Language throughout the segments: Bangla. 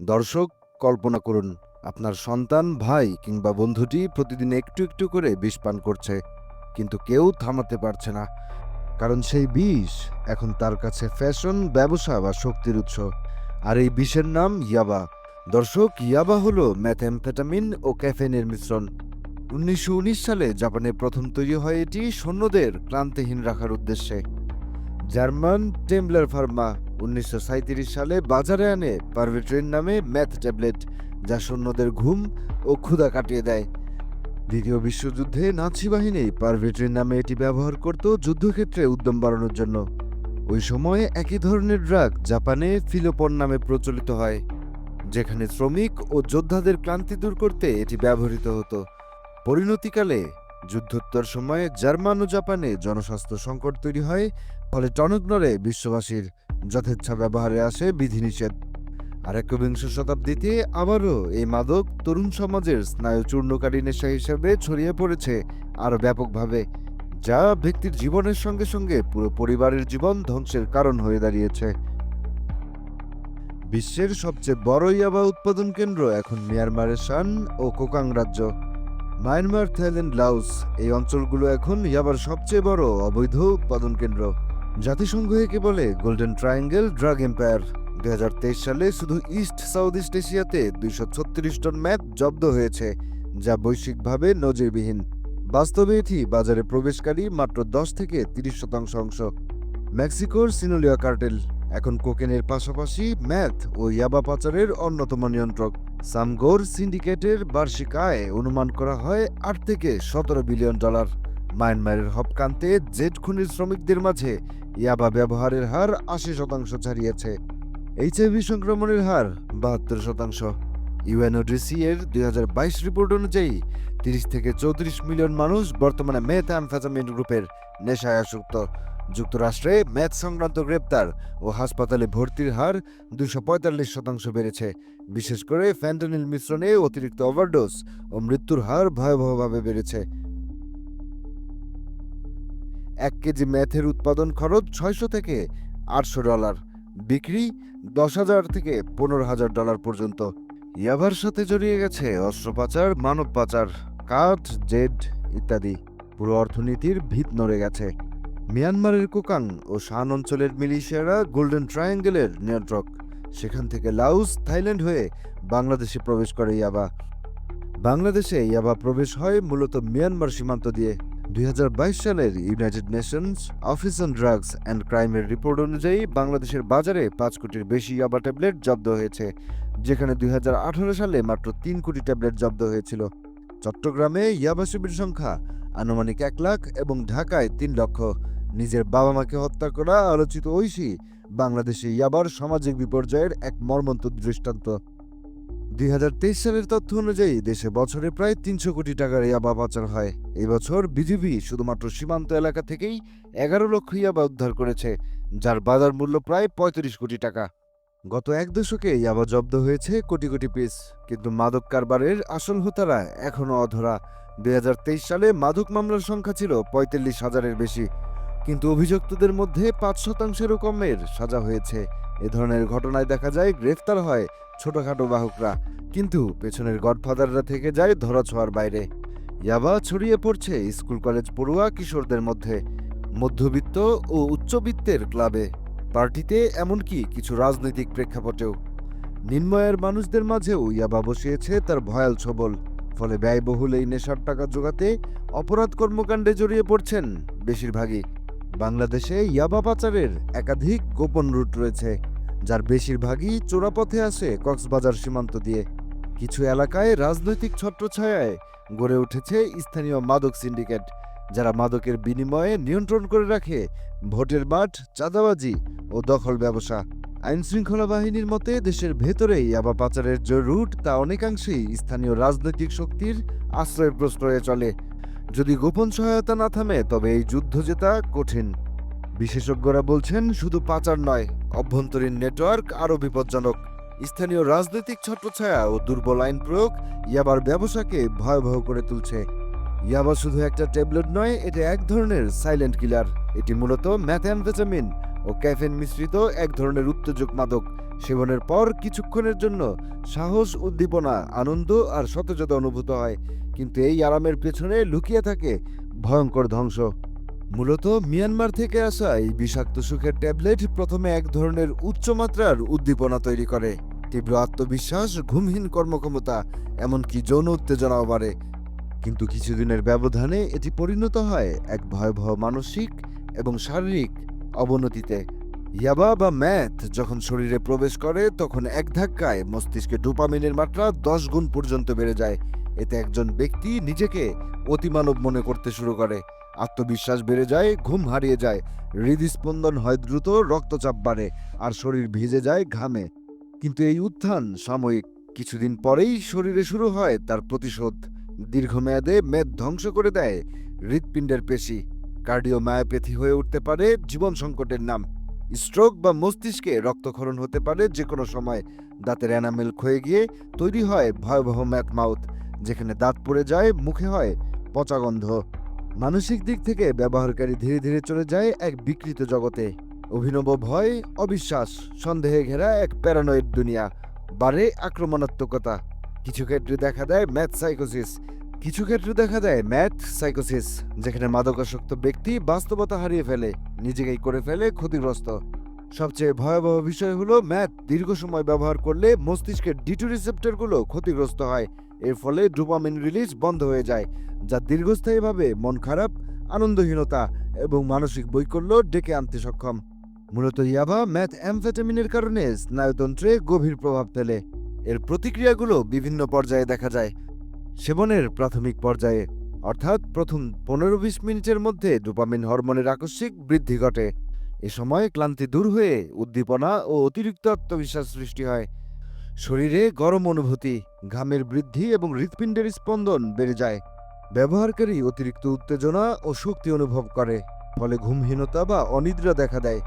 দর্শক, কল্পনা করুন, আপনার সন্তান, ভাই কিংবা বন্ধুটি প্রতিদিন একটু একটু করে বিষ পান করছে, কিন্তু কেউ থামাতে পারছে না। কারণ সেই বিষ এখন তার কাছে ফ্যাশন, ব্যবসা বা শক্তির উৎস। আর এই বিষের নাম ইয়াবা। দর্শক, ইয়াবা হলো ম্যাথএমফেটামিন ও ক্যাফেনের মিশ্রণ। উনিশশো উনিশ সালে জাপানে প্রথম তৈরি হয় এটি সৈন্যদের ক্লান্তিহীন রাখার উদ্দেশ্যে। জার্মান টেমলার ফার্মা উনিশশো সাঁইত্রিশ সালে বাজারে আনে পারভিট্রিন নামে ম্যাথ ট্যাবলেট, যা সৈন্যদের ঘুম ও ক্ষুধা কাটিয়ে দেয়। দ্বিতীয় বিশ্বযুদ্ধে নাৎসি বাহিনী পারভিট্রিন নামে এটি ব্যবহার করত যুদ্ধক্ষেত্রে উদ্যম বাড়ানোর জন্য। ওই সময়ে একই ধরনের ড্রাগ জাপানে ফিলোপন নামে প্রচলিত হয়, যেখানে শ্রমিক ও যোদ্ধাদের ক্লান্তি দূর করতে এটি ব্যবহৃত হতো। পরিণতিকালে যুদ্ধোত্তর সময়ে জার্মান ও জাপানে জনস্বাস্থ্য সংকট তৈরি হয়, ফলে টনক নড়ে বিশ্ববাসীর। যথেচ্ছা ব্যবহারে আসে বিধিনিষেধ। আর একবিংশ শতাব্দীতে আবারও এই মাদক তরুণ সমাজের স্নায়ু চূর্ণকারী নেশা হিসেবে ছড়িয়ে পড়েছে আরও ব্যাপকভাবে, যা ব্যক্তির জীবনের সঙ্গে সঙ্গে পুরো পরিবারের জীবন ধ্বংসের কারণ হয়ে দাঁড়িয়েছে। বিশ্বের সবচেয়ে বড় ইয়াবা উৎপাদন কেন্দ্র এখন মিয়ানমারের শান ও কোকাং রাজ্য। মায়ানমার, থাইল্যান্ড লাউস এই অঞ্চলগুলো এখন ইয়াবার সবচেয়ে বড় অবৈধ উৎপাদন কেন্দ্র। জাতিসংঘ একে বলে? গোল্ডেন ট্রায়াঙ্গেল ড্রাগ এম্পায়ার দু হাজার তেইশ সালে শুধু ইস্ট সাউথ ইস্ট এশিয়াতে দুইশো ছত্রিশ টন ম্যাথ জব্দ হয়েছে, যা বৈশ্বিকভাবে নজিরবিহীন। বাস্তবে এটি বাজারে প্রবেশকারী মাত্র দশ থেকে তিরিশ শতাংশ অংশ। মেক্সিকোর সিনোলিয়া কার্টেল। এখন কোকেনের পাশাপাশি ম্যাথ ও ইয়াবা পাচারের অন্যতম নিয়ন্ত্রক। সামগোর সিন্ডিকেটের বার্ষিক আয় অনুমান করা হয় আট থেকে সতেরো বিলিয়ন ডলার। মায়ানমারের হপকান্তে জেট খনির শ্রমিকদের মাঝে ইয়াবা ব্যবহারের হার আশি শতাংশ ছাড়িয়েছে। এইচআইভি সংক্রমণের হার বাহাত্তর শতাংশ। ইউএনওডিসি এর দু হাজার বাইশ রিপোর্ট অনুযায়ী তিরিশ থেকে চৌত্রিশ মিলিয়ন মানুষ বর্তমানে মেথ অ্যামফেটামিন গ্রুপের নেশায় আসক্ত যুক্তরাষ্ট্রে ম্যাথ সংক্রান্ত গ্রেপ্তার ও হাসপাতালে ভর্তির হার দুশো পঁয়তাল্লিশ শতাংশ বেড়েছে। বিশেষ করে ফ্যান্টানিল মিশ্রণে অতিরিক্ত ওভারডোজ ও মৃত্যুর হার ভয়াবহভাবে বেড়েছে। এক কেজি ম্যাথের উৎপাদন খরচ ছয়শো থেকে আটশো ডলার, বিক্রি দশ হাজার থেকে পনেরো হাজার ডলার পর্যন্ত। ইয়াবার সাথে জড়িয়ে গেছে অস্ত্র পাচার মানব পাচার কাঠ, জেড ইত্যাদি। পুরো অর্থনীতির ভিত নড়ে গেছে। মিয়ানমারের কোকাং ও শান অঞ্চলের মিলিশিয়ারা গোল্ডেন ট্রায়াঙ্গেলের নিয়ন্ত্রক। সেখান থেকে লাউস থাইল্যান্ড হয়ে বাংলাদেশে প্রবেশ করে ইয়াবা। বাংলাদেশে ইয়াবা প্রবেশ হয় মূলত মিয়ানমার সীমান্ত দিয়ে। দু হাজার বাইশ সালের united nations office on drugs and ক্রাইমের report অনুযায়ী বাংলাদেশের বাজারে পাঁচ কোটির বেশি ইয়াবা ট্যাবলেট জব্দ হয়েছে, যেখানে দুই হাজার আঠারো সালে মাত্র তিন কোটি ট্যাবলেট জব্দ হয়েছিল। চট্টগ্রামে ইয়াবা শিবির সংখ্যা আনুমানিক এক লাখ এবং ঢাকায় তিন লক্ষ। নিজের বাবা মাকে হত্যা করা আলোচিত ঐশী বাংলাদেশে ইয়াবার সামাজিক বিপর্যয়ের এক মর্মন্তুদ দৃষ্টান্ত। দু হাজার তেইশ সালের তথ্য অনুযায়ী দেশে বছরে প্রায় তিনশো কোটি টাকার ইয়াবা পাচার হয়। এবছর বছর বিজিবি শুধুমাত্র সীমান্ত এলাকা থেকেই এগারো লক্ষ ইয়াবা উদ্ধার করেছে, যার বাজার মূল্য প্রায় পঁয়ত্রিশ কোটি টাকা। গত এক দশকে ইয়াবা জব্দ হয়েছে কোটি কোটি পিস কিন্তু মাদক কারবারের আসল হোতারা এখনও অধরা। দুই হাজার তেইশ সালে মাদক মামলার সংখ্যা ছিল পঁয়তাল্লিশ হাজারের বেশি। কিন্তু অভিযুক্তদের মধ্যে পাঁচ শতাংশেরও কমের সাজা হয়েছে। এ ধরনের ঘটনায় দেখা যায় গ্রেফতার হয় ছোটখাটো বাহকরা। কিন্তু পেছনের গডফাদাররা থেকে যায় ধরাছোঁয়ার বাইরে। ইয়াবা ছড়িয়ে পড়ছে স্কুল কলেজ পড়ুয়া কিশোরদের মধ্যে, মধ্যবিত্ত ও উচ্চবিত্তের ক্লাবে। পার্টিতে এমনকি কিছু রাজনৈতিক প্রেক্ষাপটেও। নিম্নয়ের মানুষদের মাঝেও ইয়াবা বসিয়েছে তার ভয়াল ছবল। ফলে ব্যয়বহুল এই নেশার টাকা জোগাতে অপরাধ কর্মকাণ্ডে জড়িয়ে পড়ছেন বেশিরভাগই। বাংলাদেশে ইয়াবা পাচারের একাধিক গোপন রুট রয়েছে, যার বেশিরভাগই চোরাপথে আসে কক্সবাজার সীমান্ত দিয়ে। কিছু এলাকায় রাজনৈতিক ছত্রছায়ায় গড়ে উঠেছে স্থানীয় মাদক সিন্ডিকেট, যারা মাদকের বিনিময়ে নিয়ন্ত্রণ করে রাখে ভোটের মাঠ, চাঁদাবাজি ও দখল ব্যবসা। আইন শৃঙ্খলা বাহিনীর মতে, দেশের ভেতরেই ইয়াবা পাচারের যে রুট, তা অনেকাংশেই স্থানীয় রাজনৈতিক শক্তির আশ্রয় প্রশ্রয়ে চলে। যদি গোপন সহায়তা না থামে, তবে এই যুদ্ধ জেতা কঠিন। বিশেষজ্ঞরা বলছেন, শুধু পাচার নয়, অভ্যন্তরীণ নেটওয়ার্ক আরও বিপজ্জনক। স্থানীয় রাজনৈতিক ছত্রছায়া ও দুর্বল আইন প্রয়োগ ইয়াবার ব্যবসাকে ভয়াবহ করে তুলছে। ইয়াবা শুধু একটা ট্যাবলেট নয়, এটা এক ধরনের সাইলেন্ট কিলার। এটি মূলত ম্যাথঅ্যামফেটামিন ও ক্যাফেন মিশ্রিত এক ধরনের উত্তেজক মাদক। সেবনের পর কিছুক্ষণের জন্য সাহস, উদ্দীপনা, আনন্দ আর সতেজতা অনুভূত হয়। কিন্তু এই আরামের পেছনে লুকিয়ে থাকে ভয়ঙ্কর ধ্বংস। মূলত মিয়ানমার থেকে আসা এই বিষাক্ত সুখের ট্যাবলেট প্রথমে এক ধরনের উচ্চমাত্রার উদ্দীপনা তৈরি করে। তীব্র আত্মবিশ্বাস, ঘুমহীন কর্মক্ষমতা, এমনকি যৌন উত্তেজনাও বাড়ে। কিন্তু কিছুদিনের ব্যবধানে এটি পরিণত হয় এক ভয়াবহ মানসিক এবং শারীরিক অবনতিতে। ইয়াবা বা ম্যাথ যখন শরীরে প্রবেশ করে, তখন এক ধাক্কায় মস্তিষ্কে ডোপামিনের মাত্রা দশ গুণ পর্যন্ত বেড়ে যায়। এতে একজন ব্যক্তি নিজেকে অতিমানব মনে করতে শুরু করে। আত্মবিশ্বাস বেড়ে যায়, ঘুম হারিয়ে যায়, হৃদস্পন্দন হয় দ্রুত, রক্তচাপ বাড়ে, আর শরীর ভিজে যায় ঘামে। কিন্তু এই উত্থান সাময়িক। কিছুদিন পরেই শরীরে শুরু হয় তার প্রতিশোধ। দীর্ঘমেয়াদে মেদ ধ্বংস করে দেয় হৃৎপিণ্ডের পেশি। কার্ডিওমায়োপ্যাথি হয়ে উঠতে পারে জীবন সংকটের নাম। স্ট্রোক বা মস্তিষ্কে রক্তক্ষরণ হতে পারে যে কোনো সময়। দাঁতের এনামেল ক্ষয়ে গিয়ে তৈরি হয় ভয়াবহ ম্যাথ মাউথ, যেখানে দাঁত পড়ে যায়, মুখে হয় পচা গন্ধ। মানসিক দিক থেকে ব্যবহারকারী ধীরে ধীরে চলে যায় এক বিকৃত জগতে। অভিনব ভয়, অবিশ্বাস, সন্দেহে ঘেরা এক প্যারানয়েড দুনিয়া, বাড়ে আক্রমণাত্মকতা। কিছু ক্ষেত্রে দেখা দেয় ম্যাথ সাইকোসিস কিছু ক্ষেত্রে দেখা যায় ম্যাথ, সাইকোসিস, যেখানে মাদকাসক্ত ব্যক্তি বাস্তবতা হারিয়ে ফেলে, নিজেকেই করে ফেলে ক্ষতিগ্রস্ত। সবচেয়ে ভয়াবহ বিষয় হলো ম্যাথ দীর্ঘ সময় ব্যবহার করলে মস্তিষ্কের ডিটু রিসেপ্টরগুলো ক্ষতিগ্রস্ত হয়। এর ফলে ডোপামিন রিলিজ বন্ধ হয়ে যায়, যা দীর্ঘস্থায়ীভাবে মন খারাপ, আনন্দহীনতা এবং মানসিক বৈকল্য ডেকে আনতে সক্ষম। মূলত ইয়াবা ম্যাথ অ্যামফেটামিনের কারণে স্নায়ুতন্ত্রে গভীর প্রভাব ফেলে। এর প্রতিক্রিয়াগুলো বিভিন্ন পর্যায়ে দেখা যায়। সেবনের প্রাথমিক পর্যায়ে, অর্থাৎ প্রথম পনেরো বিশ মিনিটের মধ্যে ডোপামিন হরমোনের আকস্মিক বৃদ্ধি ঘটে। এ সময় ক্লান্তি দূর হয়ে উদ্দীপনা ও অতিরিক্ত আত্মবিশ্বাস সৃষ্টি হয়। শরীরে গরম অনুভূতি, ঘামের বৃদ্ধি এবং হৃৎপিণ্ডের স্পন্দন বেড়ে যায়। ব্যবহারকারী অতিরিক্ত উত্তেজনা ও শক্তি অনুভব করে, ফলে ঘুমহীনতা বা অনিদ্রা দেখা দেয়।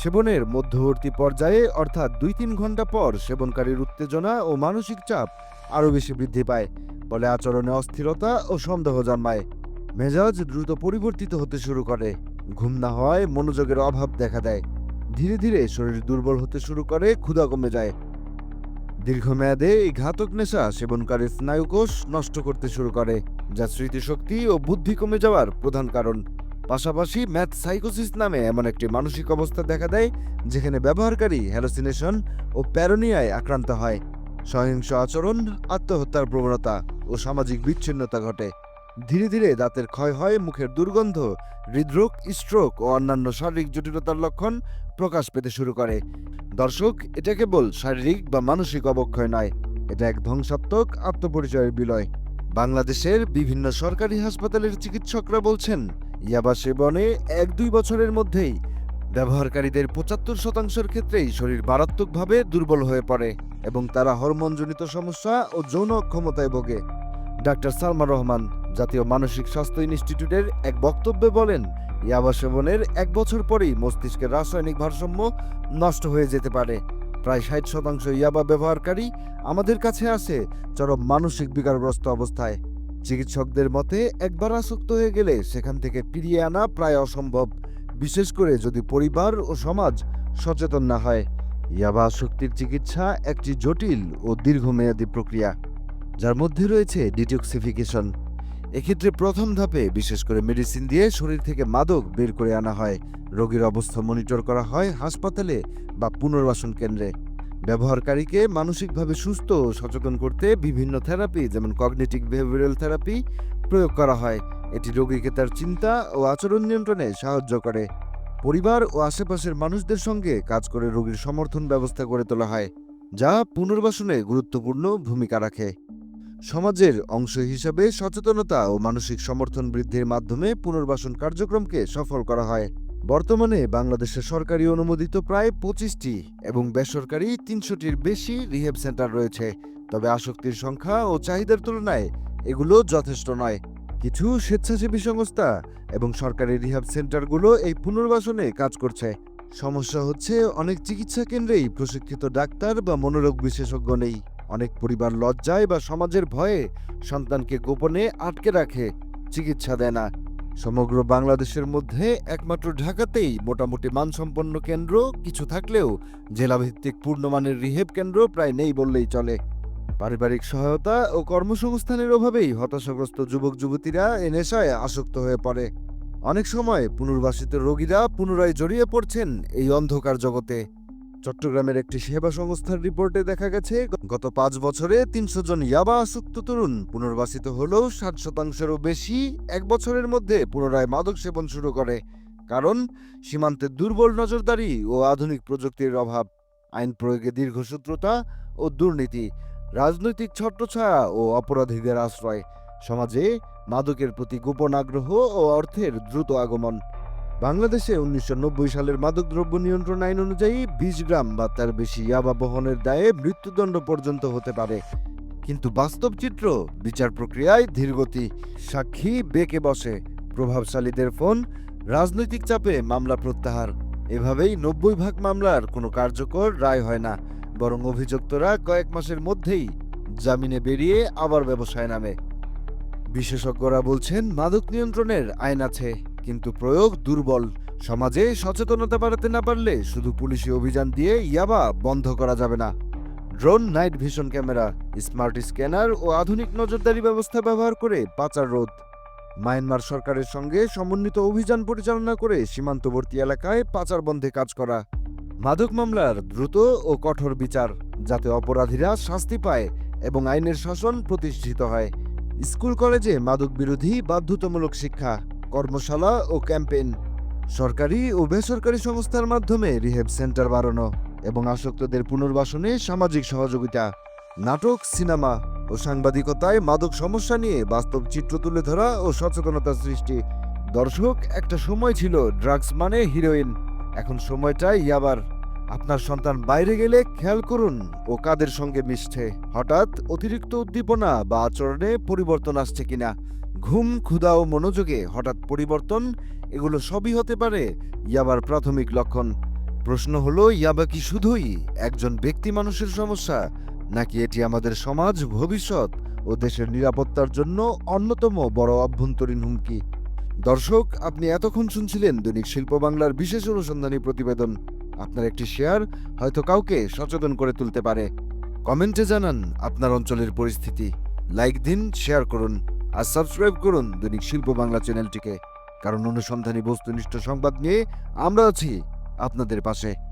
সেবনের মধ্যবর্তী পর্যায়ে, অর্থাৎ দুই তিন ঘণ্টা পর সেবনকারীর উত্তেজনা ও মানসিক চাপ আরও বেশি বৃদ্ধি পায়, ফলে আচরণে অস্থিরতা ও সন্দেহ জন্মায়। মেজাজ দ্রুত পরিবর্তিত হতে শুরু করে। ঘুম না হওয়ায় মনোযোগের অভাব দেখা দেয়। ধীরে ধীরে শরীর দুর্বল হতে শুরু করে, ক্ষুধা কমে যায়। দীর্ঘমেয়াদে এই ঘাতক নেশা সেবনকারী স্নায়ুকোষ নষ্ট করতে শুরু করে, যা স্মৃতিশক্তি ও বুদ্ধি কমে যাওয়ার প্রধান কারণ। পাশাপাশি ম্যাথ সাইকোসিস নামে এমন একটি মানসিক অবস্থা দেখা দেয়, যেখানে ব্যবহারকারী হ্যালোসিনেশন ও প্যারোনিয়ায় আক্রান্ত হয়। সহিংস আচরণ, আত্মহত্যার প্রবণতা ও সামাজিক বিচ্ছিন্নতা ঘটে। ধীরে ধীরে দাঁতের ক্ষয় হয়, মুখের দুর্গন্ধ, হৃদরোগ স্ট্রোক ও অন্যান্য শারীরিক জটিলতার লক্ষণ প্রকাশ পেতে শুরু করে। দর্শক, এটা কেবল শারীরিক বা মানসিক অবক্ষয় নয়, এটা এক ধ্বংসাত্মক আত্মপরিচয়ের বিলয়। বাংলাদেশের বিভিন্ন সরকারি হাসপাতালের চিকিৎসকরা বলছেন, ইয়াবা সেবনে এক দুই বছরের মধ্যেই ব্যবহারকারীদের পঁচাত্তর শতাংশের ক্ষেত্রেই শরীর মারাত্মকভাবে দুর্বল হয়ে পড়ে এবং তারা হরমোনজনিত সমস্যা ও যৌন অক্ষমতায় ভোগে। ডাক্তার সালমা রহমান, জাতীয় মানসিক স্বাস্থ্য ইনস্টিটিউটের এক বক্তব্যে বলেন ইয়াবা সেবনের এক বছর পরেই মস্তিষ্কের রাসায়নিক ভারসাম্য নষ্ট হয়ে যেতে পারে। প্রায় ষাট শতাংশ ইয়াবা ব্যবহারকারী আমাদের কাছে আসে চরম মানসিক বিকারগ্রস্ত অবস্থায়। চিকিৎসকদের মতে, একবার আসক্ত হয়ে গেলে সেখান থেকে ফিরিয়ে আনা প্রায় অসম্ভব। বিশেষ করে যদি পরিবার ও সমাজ সচেতন না হয়। ইয়াবা আসক্তির চিকিৎসা একটি জটিল ও দীর্ঘমেয়াদী প্রক্রিয়া, যার মধ্যে রয়েছে ডিটক্সিফিকেশন। এক্ষেত্রে প্রথম ধাপে বিশেষ করে মেডিসিন দিয়ে শরীর থেকে মাদক বের করে আনা হয়। রোগীর অবস্থা মনিটর করা হয় হাসপাতালে বা পুনর্বাসন কেন্দ্রে। ব্যবহারকারীকে মানসিকভাবে সুস্থ ও সচেতন করতে বিভিন্ন থেরাপি, যেমন কগনিটিভ বিহেভিয়ারাল থেরাপি, প্রয়োগ করা হয়। এটি রোগীকে তার চিন্তা ও আচরণ নিয়ন্ত্রণে সাহায্য করে। পরিবার ও আশেপাশের মানুষদের সঙ্গে কাজ করে রোগীর সমর্থন ব্যবস্থা করে তোলা হয়, যা পুনর্বাসনে গুরুত্বপূর্ণ ভূমিকা রাখে। সমাজের অংশ হিসাবে সচেতনতা ও মানসিক সমর্থন বৃদ্ধির মাধ্যমে পুনর্বাসন কার্যক্রমকে সফল করা হয়। বর্তমানে বাংলাদেশে সরকারি অনুমোদিত প্রায় পঁচিশটি এবং বেসরকারি তিনশোটির বেশি রিহেব সেন্টার রয়েছে, তবে আসক্তির সংখ্যা ও চাহিদার তুলনায় এগুলো যথেষ্ট নয়। কিছু স্বেচ্ছাসেবী সংস্থা এবং সরকারি রিহাব সেন্টারগুলো এই পুনর্বাসনে কাজ করছে। সমস্যা হচ্ছে অনেক চিকিৎসা কেন্দ্রেই প্রশিক্ষিত ডাক্তার বা মনোরোগ বিশেষজ্ঞ নেই। অনেক পরিবার লজ্জায় বা সমাজের ভয়ে সন্তানকে গোপনে আটকে রাখে, চিকিৎসা দেয় না। সমগ্র বাংলাদেশের মধ্যে একমাত্র ঢাকাতেই মোটামুটি মানসম্পন্ন কেন্দ্র, কিছু থাকলেও জেলাভিত্তিক পূর্ণমানের রিহেব কেন্দ্র প্রায় নেই বললেই চলে। পারিবারিক সহায়তা ও কর্মসংস্থানের অভাবেই হতাশাগ্রস্ত যুবক যুবতীরা এ নেশায় আসক্ত হয়ে পড়ে। অনেক সময় পুনর্বাসিত রোগীরা পুনরায় জড়িয়ে পড়ছেন এই অন্ধকার জগতে। চট্টগ্রামের একটি সেবা সংস্থার রিপোর্টে দেখা গেছে, গত পাঁচ বছরে তিনশো জন ইয়াবা আসক্ত তরুণ পুনর্বাসিত হলেও ষাট শতাংশেরও বেশি এক বছরের মধ্যে পুনরায় মাদক সেবন শুরু করে, কারণ সীমান্তে দুর্বল নজরদারি ও আধুনিক প্রযুক্তির অভাব। আইন প্রয়োগে দীর্ঘসূত্রতা ও দুর্নীতি রাজনৈতিক ছত্রছায়া ও অপরাধীদের আশ্রয়। সমাজে মাদকের প্রতি গোপন আগ্রহ ও অর্থের দ্রুত আগমন। বাংলাদেশে উনিশশো নব্বই সালের মাদকদ্রব্য নিয়ন্ত্রণ আইন অনুযায়ী বিশ গ্রাম বা তার বেশি ইয়াবা বহনের দায়ে মৃত্যুদণ্ড পর্যন্ত হতে পারে। কিন্তু বাস্তব চিত্র, বিচার প্রক্রিয়ায় ধীরগতি, সাক্ষী বেঁকে বসে। প্রভাবশালীদের ফোন, রাজনৈতিক চাপে মামলা প্রত্যাহার। এভাবেই নব্বই ভাগ মামলার কোনো কার্যকর রায় হয় না। বরং অভিযুক্তরা কয়েক মাসের মধ্যেই জামিনে বেরিয়ে আবার ব্যবসায় নামে। বিশেষজ্ঞরা বলছেন, মাদক নিয়ন্ত্রণের আইন আছে, কিন্তু প্রয়োগ দুর্বল। সমাজে সচেতনতা বাড়াতে না পারলে শুধু পুলিশি অভিযান দিয়ে ইয়াবা বন্ধ করা যাবে না। Drone, night vision camera, smart scanner ও আধুনিক নজরদারি ব্যবস্থা ব্যবহার করে পাচার রোধ। মায়ানমার সরকারের সঙ্গে সমন্বিত অভিযান পরিচালনা করে সীমান্তবর্তী এলাকায় পাচার বন্ধে কাজ করা। মাদক মামলার দ্রুত ও কঠোর বিচার যাতে অপরাধীরা শাস্তি পায় এবং আইনের শাসন প্রতিষ্ঠিত হয়। স্কুল কলেজে মাদক বিরোধী বাধ্যতামূলক শিক্ষা, কর্মশালা ও ক্যাম্পেইন। সরকারি ও বেসরকারি সংস্থার মাধ্যমে রিহেব সেন্টার বাড়ানো এবং আসক্তদের পুনর্বাসনে সামাজিক সহযোগিতা। নাটক, সিনেমা ও সাংবাদিকতায় মাদক সমস্যা নিয়ে বাস্তব চিত্র তুলে ধরা ও সচেতনতা সৃষ্টি। দর্শক, একটা সময় ছিল ড্রাগস মানে হিরোইন। এখন সময়টাই ইয়াবার আপনার সন্তান বাইরে গেলে খেয়াল করুন ও কাদের সঙ্গে মিশছে। হঠাৎ অতিরিক্ত উদ্দীপনা বা আচরণে পরিবর্তন আসছে কিনা। ঘুম, ক্ষুধা ও মনোযোগে হঠাৎ পরিবর্তন, এগুলো সবই হতে পারে ইয়াবার প্রাথমিক লক্ষণ। প্রশ্ন হলো, ইয়াবা কি শুধুই একজন ব্যক্তি মানুষের সমস্যা, নাকি এটি আমাদের সমাজ, ভবিষ্যৎ ও দেশের নিরাপত্তার জন্য অন্যতম বড় অভ্যন্তরীণ হুমকি? দর্শক, আপনি এতক্ষণ শুনছিলেন দৈনিক শিল্প বাংলার বিশেষ অনুসন্ধানী প্রতিবেদন। আপনার একটি শেয়ার হয়তো কাউকে সচেতন করে তুলতে পারে। কমেন্টে জানান আপনার অঞ্চলের পরিস্থিতি। লাইক দিন, শেয়ার করুন আর সাবস্ক্রাইব করুন দৈনিক শিল্প বাংলা চ্যানেলটিকে। কারণ অনুসন্ধানী বস্তুনিষ্ঠ সংবাদ নিয়ে আমরা আছি আপনাদের পাশে।